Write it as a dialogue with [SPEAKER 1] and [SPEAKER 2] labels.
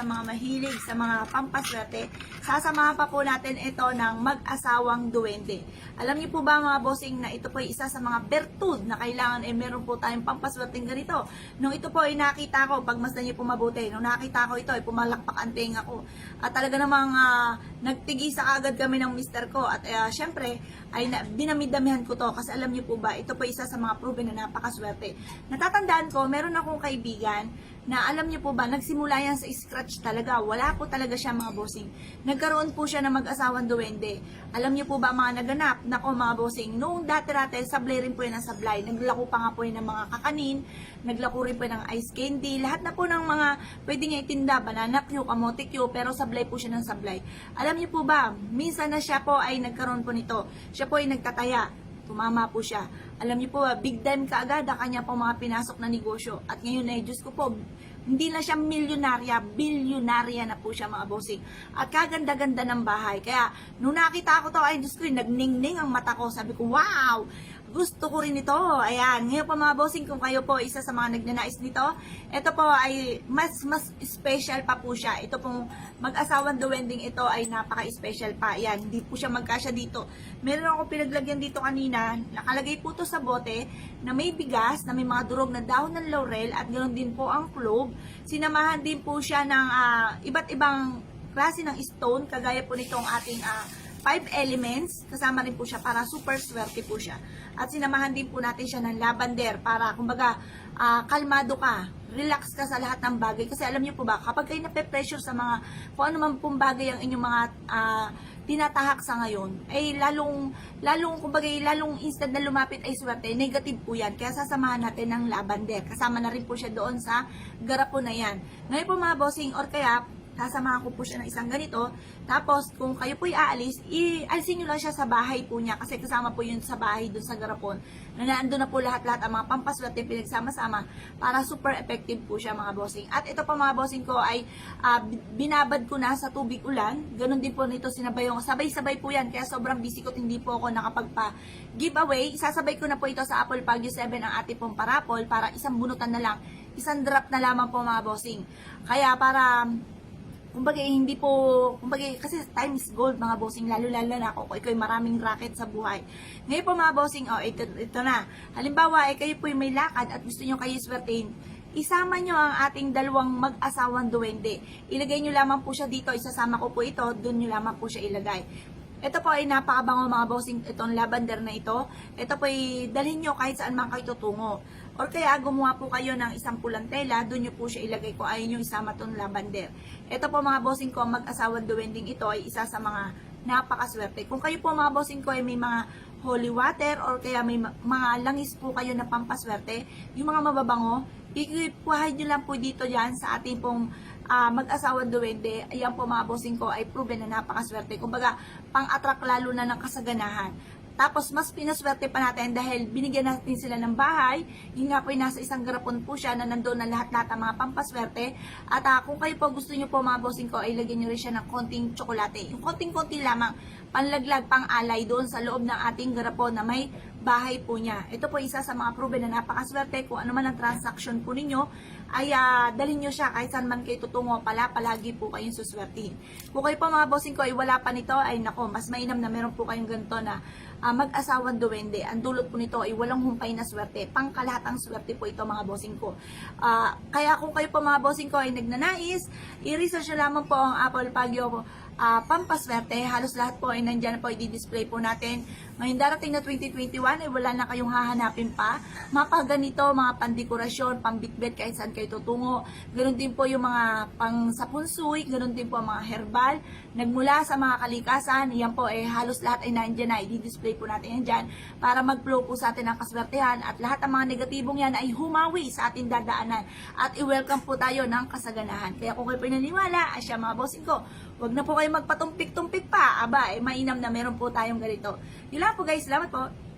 [SPEAKER 1] sa mga mahilig sa mga pampaswerte, sasamahan pa po natin ito ng mag-asawang duwende. Alam niyo po ba mga bossing na ito po ay isa sa mga bertud na kailangan eh meron po tayong pampaswerteng ganito. Nung ito po ay nakita ko, pagmasdan niyo po mabuti, nung nakita ko ito ay pumalakpak ang tenga ko. At talaga namang ah, nagtigisa agad kami ng mister ko at uh, syempre ay na, binamidamihan ko to kasi alam niyo po ba, ito po isa sa mga proven na napakaswerte. Natatandaan ko, meron akong kaibigan na alam niyo po ba, nagsimula yan sa scratch talaga. Wala po talaga siya mga bossing. Nagkaroon po siya ng mag-asawang duwende. Alam niyo po ba mga naganap? Nako mga bossing, noong dati-dati, sablay rin po yan ng sablay. Naglako pa nga po yan ng mga kakanin, naglako rin po ng ice candy, lahat na po ng mga pwede niya itinda, banana Q, kamote Q, pero sablay po siya ng sablay. Alam niyo po ba, minsan na siya po ay nagkaroon po nito. Siya po ay nagtataya tumama po siya. Alam niyo po, big time kaagad ang kanya po mga pinasok na negosyo. At ngayon ay, Diyos ko po, hindi na siya milyonarya, bilyonarya na po siya mga bossing. At kaganda-ganda ng bahay. Kaya, nung nakita ko to, ay ko, nagningning ang mata ko. Sabi ko, wow! Gusto ko rin ito. Ayan, ngayon po mga bossing, kung kayo po isa sa mga nagnanais nito, ito po ay mas mas special pa po siya. Ito pong mag-asawang duwending ito ay napaka-special pa. Ayan, hindi po siya magkasya dito. Meron ako pinaglagyan dito kanina, nakalagay po to sa bote na may bigas, na may mga durog na dahon ng laurel at ganoon din po ang clove. Sinamahan din po siya ng ah, iba't ibang klase ng stone, kagaya po nitong ating ah, five elements, kasama rin po siya para super swerte po siya. At sinamahan din po natin siya ng lavender para kumbaga ah, kalmado ka, relax ka sa lahat ng bagay. Kasi alam niyo po ba, kapag kayo nape-pressure sa mga kung ano man pong bagay ang inyong mga ah, tinatahak sa ngayon, ay lalong, lalong, kumbaga, lalong instead na lumapit ay swerte, negative po yan. Kaya sasamahan natin ng lavender. Kasama na rin po siya doon sa garapon na yan. Ngayon po mga bossing, or kaya, sasamahan ko po siya ng isang ganito. Tapos, kung kayo po aalis, ialisin nyo lang siya sa bahay po niya kasi kasama po yun sa bahay dun sa garapon. Na naandun na po lahat-lahat ang mga pampaswerte pinagsama-sama para super effective po siya mga bossing. At ito pa mga bossing ko ay ah, binabad ko na sa tubig ulan. Ganon din po nito sinabay yung sabay-sabay po yan. Kaya sobrang busy ko hindi po ako nakapagpa giveaway. Isasabay ko na po ito sa Apple Pagyo 7 ang ating pong parapol para isang bunutan na lang. Isang drop na lamang po mga bossing. Kaya para kumbaga eh, hindi po, kumbaga eh, kasi time is gold mga bossing, lalo lalo na ako, ikaw maraming racket sa buhay. Ngayon po mga bossing, oh, ito, ito na. Halimbawa, eh, kayo po ay may lakad at gusto nyo kayo swertein, isama nyo ang ating dalawang mag-asawang duwende. Ilagay nyo lamang po siya dito, isasama ko po ito, dun nyo lamang po siya ilagay. Ito po ay napakabango mga bossing, itong lavender na ito. Ito po ay dalhin nyo kahit saan man kayo tutungo. Or kaya gumawa po kayo ng isang pulang tela, doon nyo po siya ilagay ko ayaw nyo isama itong lavender. Ito po mga bossing ko, mag-asawang duwending ito ay isa sa mga napakaswerte. Kung kayo po mga bossing ko ay may mga holy water or kaya may ma- mga langis po kayo na pampaswerte, yung mga mababango, ikipuhay nyo lang po dito yan sa ating pong ah, mag-asawang duwende. Ayan po mga ko ay proven na napakaswerte. Kumbaga, pang-attract lalo na ng kasaganahan. Tapos, mas pinaswerte pa natin dahil binigyan natin sila ng bahay. Yun nga po, nasa isang garapon po siya na nandoon na lahat-lahat ang mga pampaswerte. At ah, kung kayo po gusto nyo po mga bossing ko, ay lagyan nyo rin siya ng konting tsokolate. Yung konting-konti lamang, panlaglag, pang-alay doon sa loob ng ating garapon na may bahay po niya. Ito po isa sa mga proven na napakaswerte. Kung ano man ang transaction po ninyo, ay ah, dalhin nyo siya kahit saan man kayo tutungo pala, palagi po kayong suswertihin. Kung kayo po mga bossing ko ay wala pa nito, ay nako, mas mainam na meron po kayong ganito na ah, mag-asawang duwende. Ang dulot po nito ay walang humpay na swerte. Pangkalahatang swerte po ito mga bossing ko. Ah, kaya kung kayo po mga bossing ko ay nagnanais, i-research lamang po ang Apple Pagyo ah, pampaswerte. Halos lahat po ay nandyan po i-display po natin. Ngayon darating na 2021 ay wala na kayong hahanapin pa. Mga ganito, mga pandekorasyon, pambitbit kahit saan kayo tutungo. Ganon din po yung mga pang sapunsuy, ganon din po ang mga herbal. Nagmula sa mga kalikasan, yan po ay halos lahat ay nandyan na. I-display po natin yan dyan para mag-flow po sa atin ang kaswertehan at lahat ng mga negatibong yan ay humawi sa ating dadaanan at i-welcome po tayo ng kasaganahan. Kaya kung kayo ay siya mga bossing ko, Huwag na po kayo magpatumpik-tumpik pa. Aba, eh, mainam na meron po tayong ganito. Yun lang po guys. Salamat po.